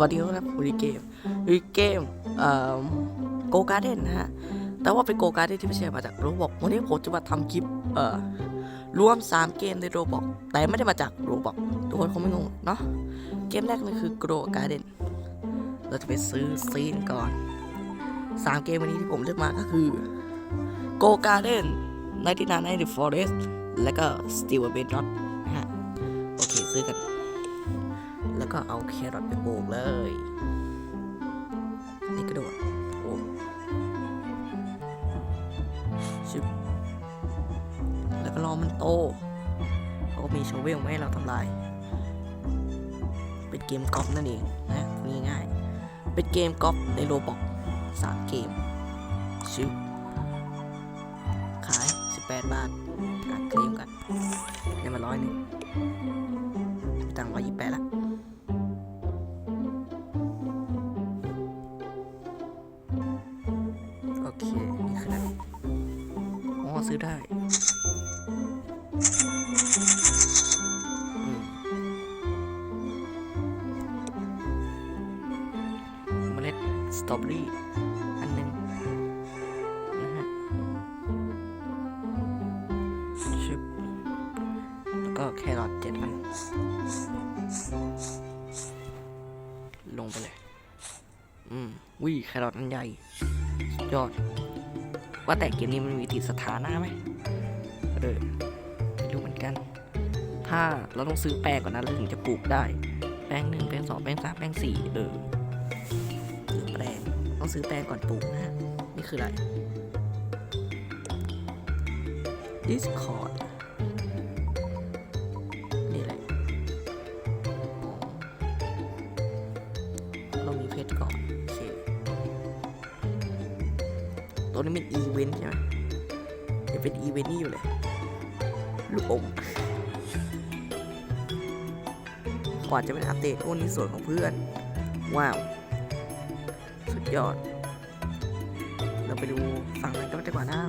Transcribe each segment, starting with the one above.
วัสดีครับวันนี้เกมวันนี้เกมเอ่อโกการ์เด้นนะฮะ แต่ว่าเป็นโกการ์เด้นที่ไม่ใช่มาจากโรบอกวันนี้ผมจะมาทำคลิปเอ่อรวม 3 เกมในโรบอกแต่ไม่ได้มาจากโรบอกทุกคนคงไม่งงเนาะเกมแรกมันคือโกการ์เด้นเราจะไปซื้อซีนก่อน 3 เกมวันนี้ที่ผมเลือกมาก็คือโกการ์เด้น99ใน The Forest และก็ Steel a b e d r o c k นะฮะโอเคซื้อกัน แล้วก็เอาแครอทไปปลูกเลยนี่กระโดดโอ้ชึบแล้วก็รอมันโตเขาก็มีโชเวลมาให้เราทำลาย เป็นเกมกอล์ฟนั่นเองนะพูดง่ายๆเป็นเกมกอล์ฟในโรบอกสามเกมชึบขาย 18 บาทอะเคลมกันได้มาร้อยหนึ่งตังค์ร้อยยี่สิบแปดละ ได้มเมล็ดสตรอเบอรี่อันหนึ่งนะฮะชิบแล้วก็แครอทเจ็ดอัน ลงไปเลย อืมวิ่แครอทอันใหญ่ ยอด ว่าแต่เกมนี้มันมีติดสถานะไหมเออไม่รู้เหมือนกัน ถ้าเราต้องซื้อแปลงก่อนนะเราถึงจะปลูกได้ แปลงหนึ่งแปลงสองแปลงสามแปลงสี่เออซื้อแปลงต้องซื้อแปลงก่อนปลูกนะฮะนี่คืออะไร Discord นี่แหละเรามีเพจก่อนโอเค ตัวนี้เป็นอีเวนต์ใช่ไหมยังเป็นอีเวนต์นี่อยู่เลย ลูกอมก่อนจะเป็นอัปเดตโอ้นี่ส่วนของเพื่อน ว้าว สุดยอด เราไปดูฝั่งนั้นกันดีกว่านะ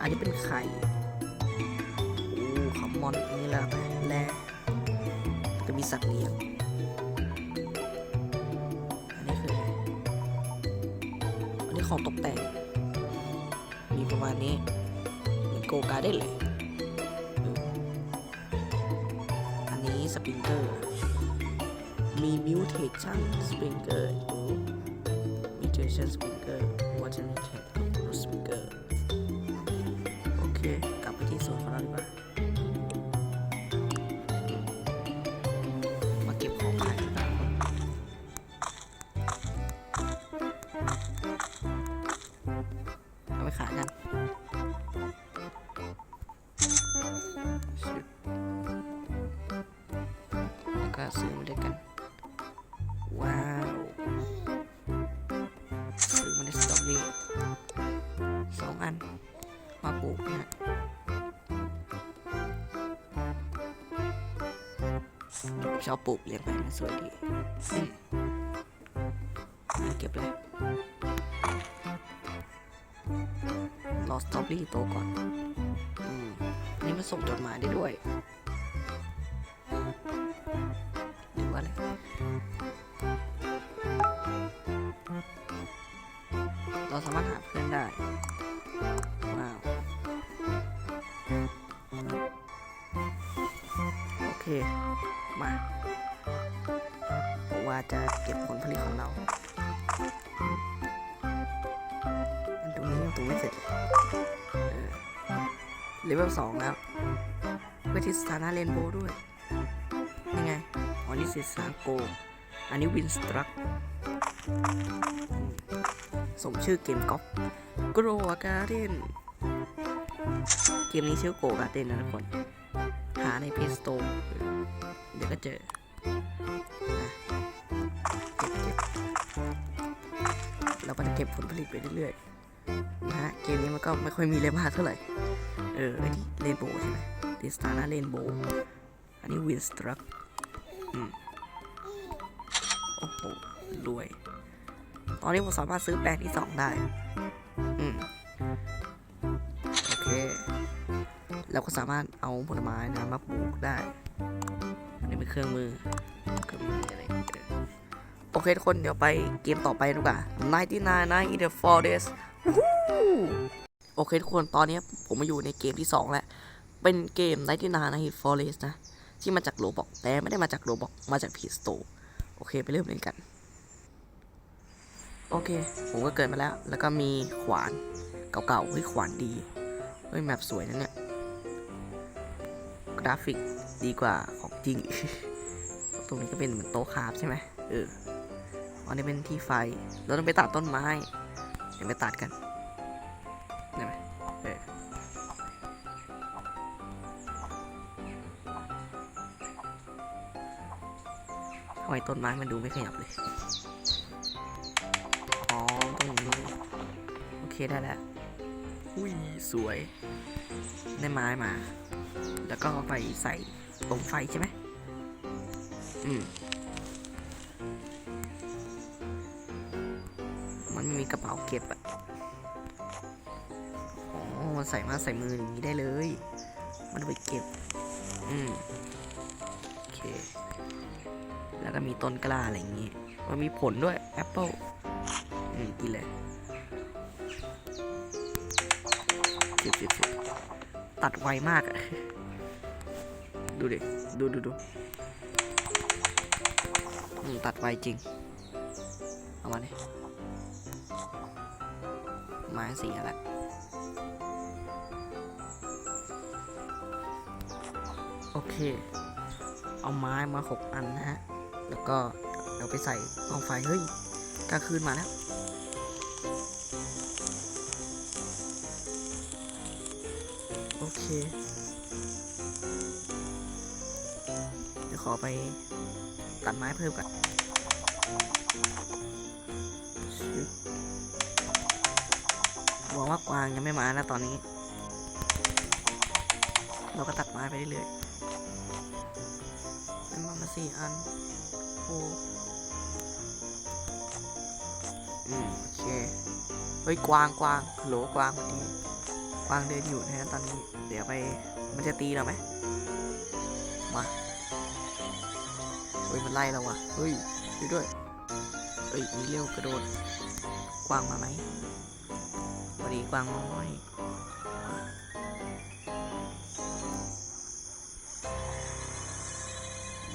อันนี้เป็นไข่โอ้ขมมอนอันนี้แหละแร่จะมีสัตว์เลี้ยง อันนี้ของตกแต่ง มีประมาณนี้ เหมือนโกการ์เด้เลยอออันนี้สปริงเกอร์ มีมิวเทชันสปริงเกอร์มิวเทชันสปริง ขายกันแล้วก็ซื้อมาด้วยกัน ว้าวซื้อมาได้สตรอเบอรี่สองอัน มาปลูกนะชอบปลูกเลี้ยงไปมันสวยดี รอสตรอเบอรี่โตก่อน อืมอันนี้มันส่งจดหมายได้ด้วย ตรงนี้ยังตรงไม่เสร็จเลเวลสองแล้วเพื่อที่สถานะเรนโบวด้วย ยังไง อ๋อ นี่สิสาโก อันนี้วินสตรักสมชื่อเกมก๊อฟโกรการ์เดนเกมนี้ชื่อโกการ์เดนนะทุกคน หาในเพจสโตร์เดี๋ยวก็เจอเก็บเก็บเราก็จะเก็บผลผลิตไปเรื่อยๆ นะฮะเกมนี้มันก็ไม่ค่อยมีอะไรมากเท่าไหร่ เออไอ้ที่เรนโบใช่ไหมดิสตานาเรนโบอันนี้วินสตรักอืมโอ้โหรวย ตอนนี้ผมสามารถซื้อแปลงที่สองได้ อืมโอเค เราก็สามารถเอาผลไม้นะมาปลูกได้ อันนี้เป็นเครื่องมือเครื่องมืออะไรโอเคทุกคนเดี๋ยวไปเกมต่อไปดีกว่า 99 Night in the Forest โอเคทุกคนตอนนี้ผมมาอยู่ในเกมที่ 2 แล้ว เป็นเกม99 Night in the Forest นะ ที่มาจากโรบอกแต่ไม่ได้มาจากโรบอกมาจากพีสโตโอเคไปเริ่มเล่นกัน โอเค ผมก็เกิดมาแล้ว แล้วก็มีขวานเก่าๆเฮ้ยขวานดีเฮ้ยแมปสวยนะเนี่ยกราฟิกดีกว่าของจริง ตรงนี้ก็เป็นเหมือนโต๊ะคราฟใช่ไหมเอออันนี้เป็นที่ไฟ เราต้องไปตัดต้นไม้ เดี๋ยวไปตัดกันได้ไหมเออทำไมต้นไม้มันดูไม่ขยับเลย อ๋อตรงนี้โอเคได้แล้วอุ้ยสวย ได้ไม้มา แล้วก็ไปใส่ตรงไฟใช่ไหมอืม ระเป๋าเก็บอะอ๋อมันใส่มาใส่มืออย่างนี้ได้เลย มันไปเก็บ อืมโอเค แล้วก็มีต้นกล้าอะไรอย่างงี้ มันมีผลด้วยแอปเปิลอืมกินเลยสิบสิบสิบตัดไวมากอะดูดิ ดูดูดูตัดไวจริง เอามาดิไม้สีอะโอเค เอาไม้มาหกอันนะฮะ แล้วก็เอาไปใส่กองไฟ เฮ้ยกลางคืนมาแล้ว โอเคเดี๋ยวขอไปตัดไม้เพิ่มก่อน ว่ากวางยังไม่มานะตอนนี้ เราก็ตัดไม้ไปเรื่อยๆเป็นมามาสี่อันโอ้อืมโอเคเฮ้ยกวางกวางโหลกวางพอดีกวางเดินอยู่นะฮะตอนนี้ เดี๋ยวไปมันจะตีเราไหมมาเฮ้ยมันไล่เราว่ะเฮ้ยช่วยด้วยเฮ้ยมีเร็วกระโดดกวางมาไหม สวัสดีกวางน้อย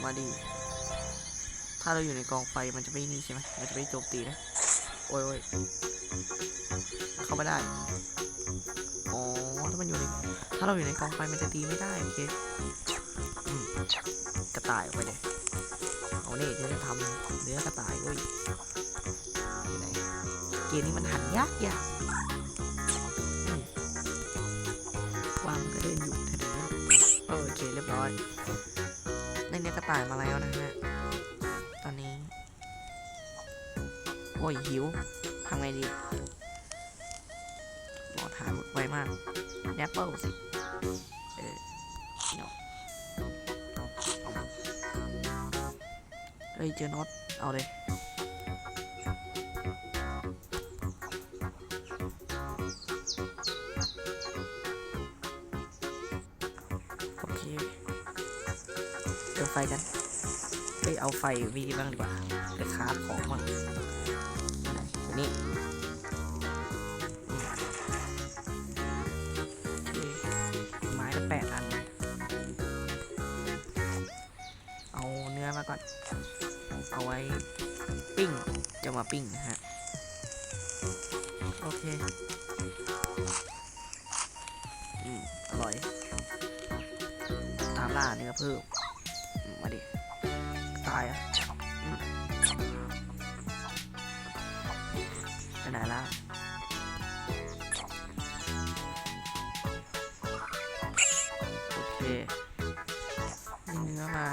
มาดี ถ้าเราอยู่ในกองไฟมันจะไม่นี่ใช่ไหมมันจะไม่โจมตีนะ โอ้ยโอ้ยเข้าไม่ได้ อ๋อ ถ้ามันอยู่ใน ถ้าเราอยู่ในกองไฟมันจะตีไม่ได้โอเคกระต่ายออกไปเลยเอาเนี่ยจะทำเนื้อกระต่ายเว้ยอยู่ไหนเกมนี้มันหันยากยาก กระต่ายมาแล้วนะฮะ ตอนนี้ โอ้ยหิวทำไงดีหมอถามไวมากแอปเปิลสิเออเนาะเอาเฮ้ยเจอน็อตเอาเลย กันไปเอาไฟวีบ้างดีกว่าไปคราฟของมันตัวนี้อืมโอเคไม้ละแปดอัน เอาเนื้อมาก่อน เอาไว้ปิ้ง จะมาปิ้งนะฮะ โอเคอืมอร่อย ตามล่าเนื้อเพิ่มอืมมาดิ ตายอะไปไหนละโอเคมีเนื้อมา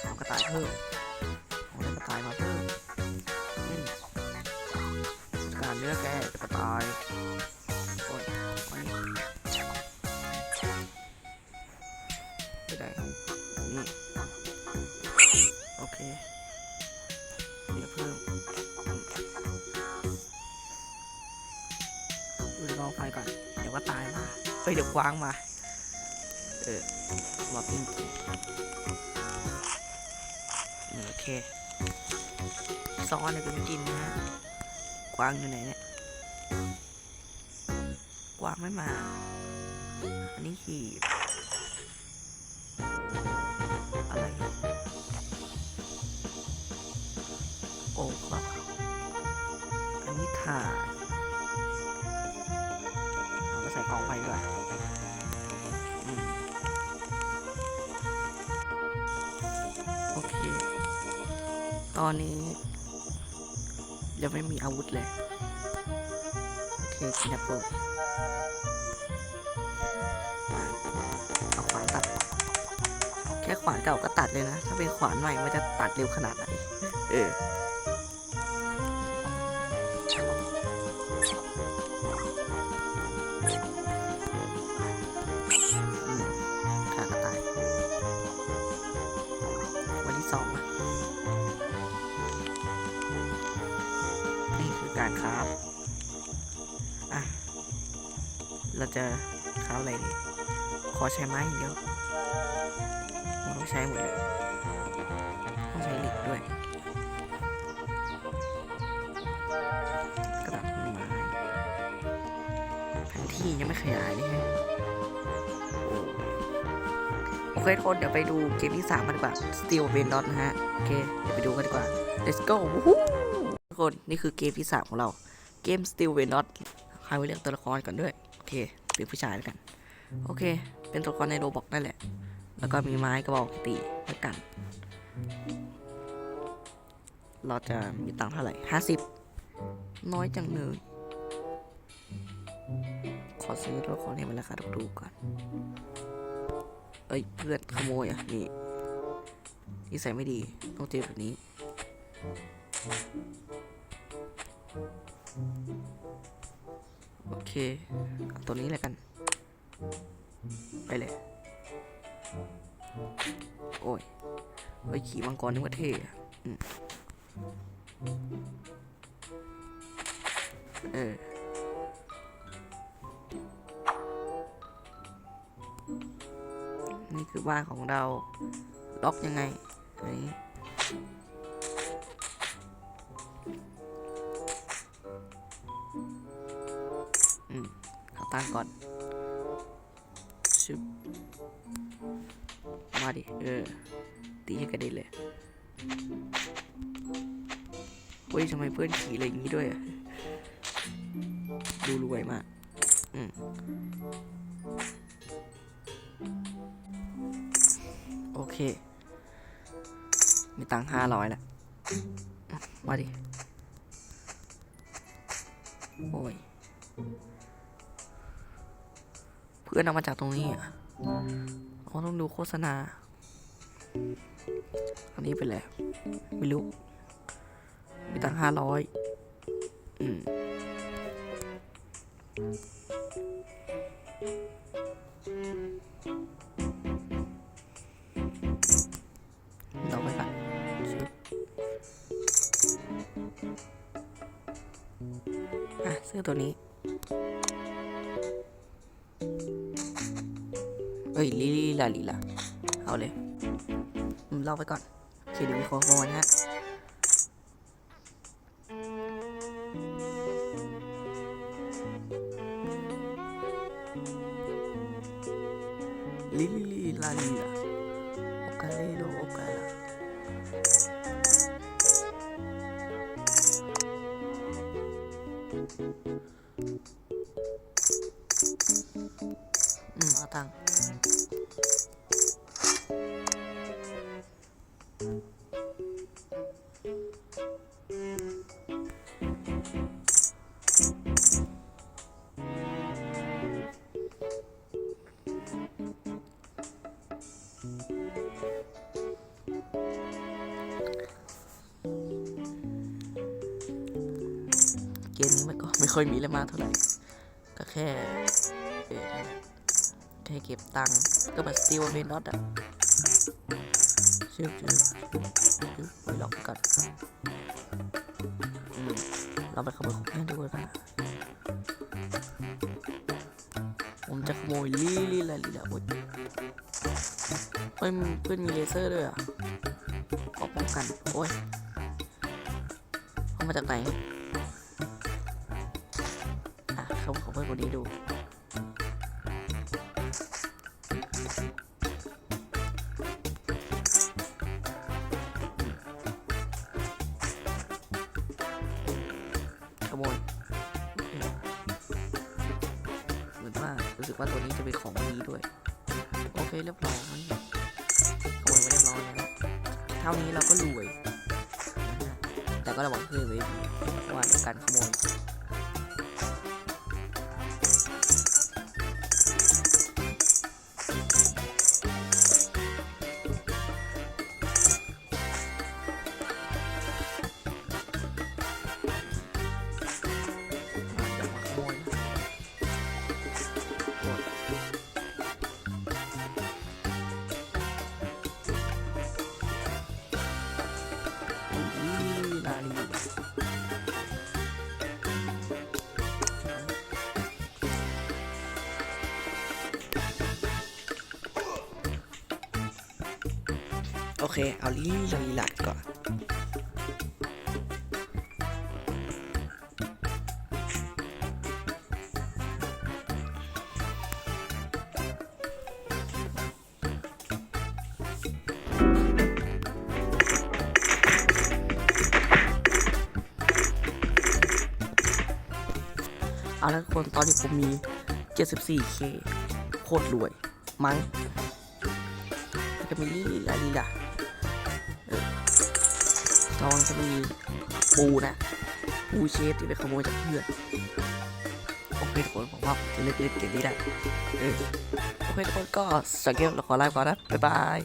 เอากระต่ายเพิ่มเอากระต่ายมาเพิ่ม กองไฟก่อนเดี๋ยวก็ตายมาเอ้ยเดี๋ยวกวางมา เออมาปิ้งกินโอเคซ้อนเลยเป็นกินนะฮะกวางอยู่ไหนเนี่ยกวางไม่มา อันนี้ขีบอะไร โอ้ครับอันนี้ถ่านเอาไปใส่กล่องไปดีกว่า ตอนนี้ยังไม่มีอาวุธเลย โอเคสินแอปเปิลมาเอาขวานตัด แค่ขวานเก่าก็ตัดเลยนะ ถ้าเป็นขวานใหม่มันจะตัดเร็วขนาดไหน เออ อะ เราจะคราฟอะไรดี ขอใช้ไม้อย่างเดียวมันต้องใช้หมดเลยต้องใช้เหล็กด้วยกระดาษไม้แผนที่ยังไม่ขยายเลยฮะโอเคทุกคนเดี๋ยวไปดูเกมที่3กันดีกว่า Steel v e n o t นะฮะ โอเค เดี๋ยวไปดูกันดีกว่า let's go ทุกคนนี่คือเกมที่ 3 ของเรา เกม Steel v e n o t ใครไว้เลือกตัวละครก่อนด้วย โอเคเป็นผู้ชายแล้วกัน โอเค เป็นตัวละครในโรบอกนั่นแหละ แล้วก็มีไม้กระบอกตีแล้วกัน เราจะมีตังค์เท่าไหร่50น้อยจังเลยขอซื้อตัวละครให้มันราคาถูกๆก่อนเอ้ยเพื่อนขโมยอะนี่นิสัยไม่ดีต้องเจอแบบนี้ โอเค ตัวนี้แหละกัน ไปเลย โอ้ยเฮ้ขี่มังกรนึกว่าเท่อะอืมเออนี่คือบ้านของเรา ล็อกยังไงอันนี้ มาดิ เออ ตีให้กระเด็นเลยเฮ้ยทำไมเพื่อนขี่อะไรอย่างนี้ด้วยดูรวยมากอืมโอเค มีตังค์ห้าร้อยแล้วมาดิ โอ้ย เพื่อนเอามาจากตรงนี้อะ อ๋อต้องดูโฆษณา อันนี้เป็นอะไม่รู้ มีตังค์ห้าร้อยอืมเราไปก่อนชึบอะเสื้อตัวนี้ ลาลี่ลาลิล่ะเอาเลยเล่าไปก่อนโอเคเดี๋ยวมีคนขโมอนะฮะลิลี่ลาลีล่ะ ค่อยมีอะไรมากเท่าไหร่ ก็แค่แค่เก็บตังค์ก็แบบสตีลเวนนอตอะชื่อชื่อชื่อไปลองก่อนอืมเราไปขโมยของเพื่ดูกันะผมจะขโมยลี่ลี่ละลี่ละโอ๊ยเฮ้ยเพื่อนมีเลเซอร์ด้วยอะก็ป้องกัน โอ้ยเอามาจากไหน คนนี้ดูขโมยเหมือนว่ารู้สึกว่าตัวนี้จะเป็นของดีด้วย โอเคเรียบร้อยขโมยมาเรียบร้อยแล้วเท่านี้เราก็รวย แต่ก็ระวังเพื่อนไว้ดีว่าการขโมย เค เอาลีลลีลัดก่อน เอาละคนตอนนี้ผมมี 74k โคตรรวยมั้งแล้ ตอนจะมีปูนะปูเชฟที่ไปขโมยจากเพื่อนโอเคทุกคนผมว่าจะเล่นเล่นเกมนี้ได้เออโอเคทุกคนก็สังเกตเราขอไลฟ์ก่อนนะบ๊ายบาย